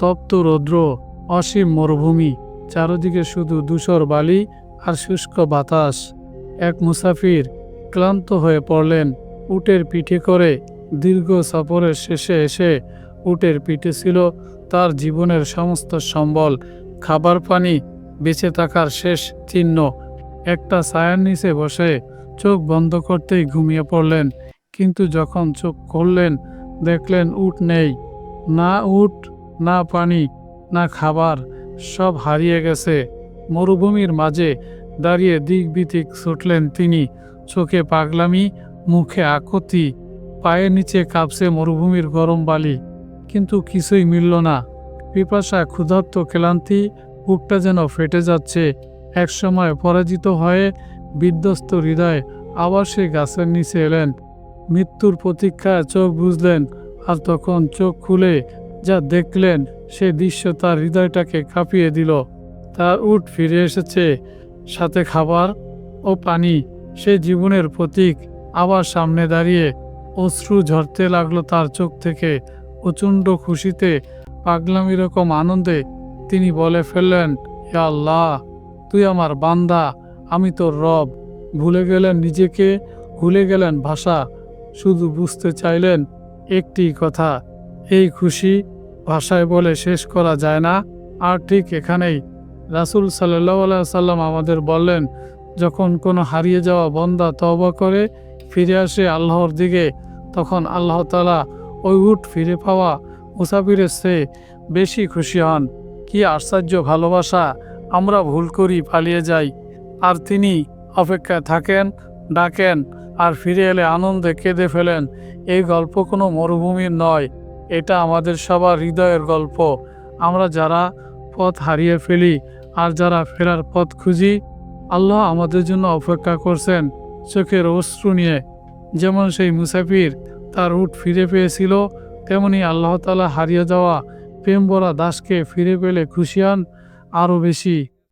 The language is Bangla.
তপ্ত রৌদ্র, অসীম মরুভূমি, চারদিকে শুধু ধূসর বালি আর শুষ্ক বাতাস। এক মুসাফির ক্লান্ত হয়ে পড়লেন, উটের পিঠে করে দীর্ঘ সফরের শেষে এসে উটের পিঠে ছিল তার জীবনের সমস্ত সম্বল, খাবার পানি, বেঁচে থাকার শেষ চিহ্ন। একটা ছায়ার নিচে বসে চোখ বন্ধ করতেই ঘুমিয়ে পড়লেন, কিন্তু যখন চোখ খুললেন, দেখলেন উট নেই। না উট না পানি, না খাবার, সব হারিয়ে গেছে। মরুভূমির মাঝে দাঁড়িয়ে দিক বিদিক ছুটলেন তিনি। চোখে পাগলামি, মুখে আকতি পায়ের নিচে কাঁপছে মরুভূমির গরম বালি। কিন্তু কিছুই মিলল না। পিপাসা, ক্ষুধার্ত ক্লান্তি, বুকটা যেন ফেটে যাচ্ছে। একসময় পরাজিত হয়ে বিধ্বস্ত হৃদয় আবার সে গাছের নিচে এলেন। মৃত্যুর প্রতীক্ষায় চোখ বুঝলেন আর তখন চোখ খুলে যা দেখলেন, সে দৃশ্য তার হৃদয়টাকে কাঁপিয়ে দিল। তার উট ফিরে এসেছে। সাথে খাবার ও পানি, সে জীবনের প্রতীক, আবার সামনে দাঁড়িয়ে অশ্রু ঝরতে লাগল তার চোখ থেকে। প্রচণ্ড খুশিতে, পাগলামি রকম আনন্দে তিনি বলে ফেললেন আল্লাহ, তুই আমার বান্দা, আমি তোর রব। ভুলে গেলেন নিজেকে, ভুলে গেলেন ভাষা। শুধু বুঝতে চাইলেন একটি কথা, এই খুশি ভাষায় বলে শেষ করা যায় না। আর ঠিক এখানেই রাসুল সাল্লাহ সাল্লাম আমাদের বললেন, যখন কোনো হারিয়ে যাওয়া বন্দা তওবা করে ফিরে আসে আল্লাহর দিকে, তখন আল্লাহ তালা ওই উট ফিরে পাওয়া মুসাফিরের চেয়ে বেশি খুশি হন। কি আশ্চর্য ভালোবাসা, আমরা ভুল করি পালিয়ে যাই। আর তিনি অপেক্ষায় থাকেন, ডাকেন, আর ফিরে এলে আনন্দে কেঁদে ফেলেন। এই গল্প কোনো মরুভূমির নয়। এটা আমাদের সবার হৃদয়ের গল্প। আমরা যারা পথ হারিয়ে ফেলি আর যারা ফেরার পথ খুঁজি, আল্লাহ আমাদের জন্য অপেক্ষা করছেন চোখের অশ্রু নিয়ে। যেমন সেই মুসাফির তার উট ফিরে পেয়েছিল, তেমনি আল্লাহ তালা হারিয়ে যাওয়া প্রেম ভরা দাসকে ফিরে পেলে খুশি হন আরও বেশি।